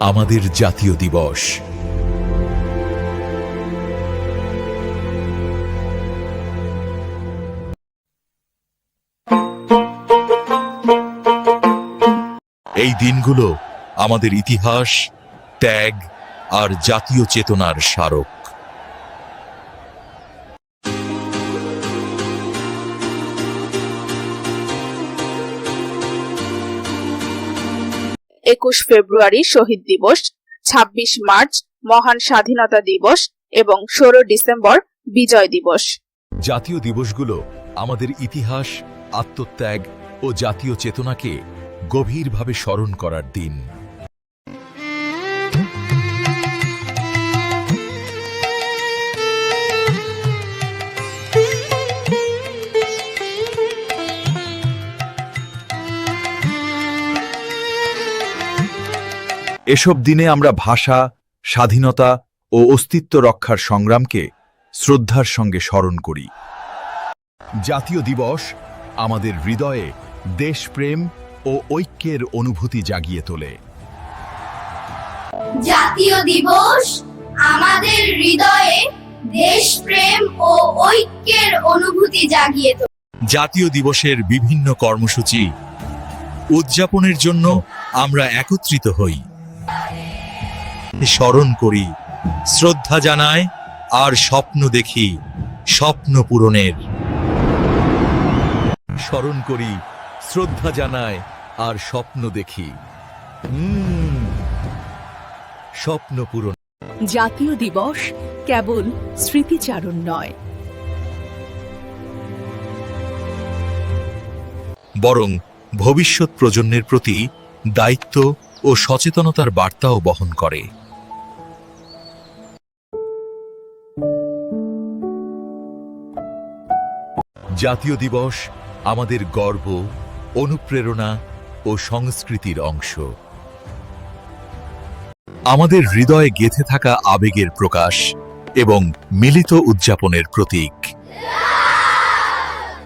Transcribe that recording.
আমাদের জাতীয় দিবস। এই দিনগুলো আমাদের ইতিহাস ত্যাগ আর জাতীয় চেতনার স্মারক। একুশ ফেব্রুয়ারি শহীদ দিবস ২৬ মার্চ মহান স্বাধীনতা দিবস এবং ষোলো ডিসেম্বর বিজয় দিবস। জাতীয় দিবসগুলো আমাদের ইতিহাস, আত্মত্যাগ ও জাতীয় চেতনাকে গভীরভাবে স্মরণ করার দিন। এসব দিনে আমরা ভাষা স্বাধীনতা ও অস্তিত্ব রক্ষার সংগ্রামকে শ্রদ্ধার সঙ্গে স্মরণ করি। জাতীয় দিবস আমাদের হৃদয়ে দেশপ্রেম ও ঐক্যের অনুভূতি জাগিয়ে তোলে। জাতীয় দিবস আমাদের হৃদয়ে দেশপ্রেম ও ঐক্যের অনুভূতি জাগিয়ে তোলে। জাতীয় দিবসের বিভিন্ন কর্মসূচি উদযাপনের জন্য আমরা একত্রিত হই। স্মরণ করি। শ্রদ্ধা জানায় আর স্বপ্ন দেখি স্বপ্ন পূরণের। স্মরণ করি শ্রদ্ধা জানায় আর স্বপ্ন দেখি। স্বপ্ন পূরণ। জাতীয় দিবস কেবল স্মৃতিচারণ নয়। বরং ভবিষ্যৎ প্রজন্মের প্রতি দায়িত্ব ও সচেতনতার বার্তাও বহন করে। জাতীয় দিবস আমাদের গর্ব, অনুপ্রেরণা ও সংস্কৃতির অংশ। আমাদের হৃদয়ে গেথে থাকা আবেগের প্রকাশ এবং মিলিত উদযাপনের প্রতীক।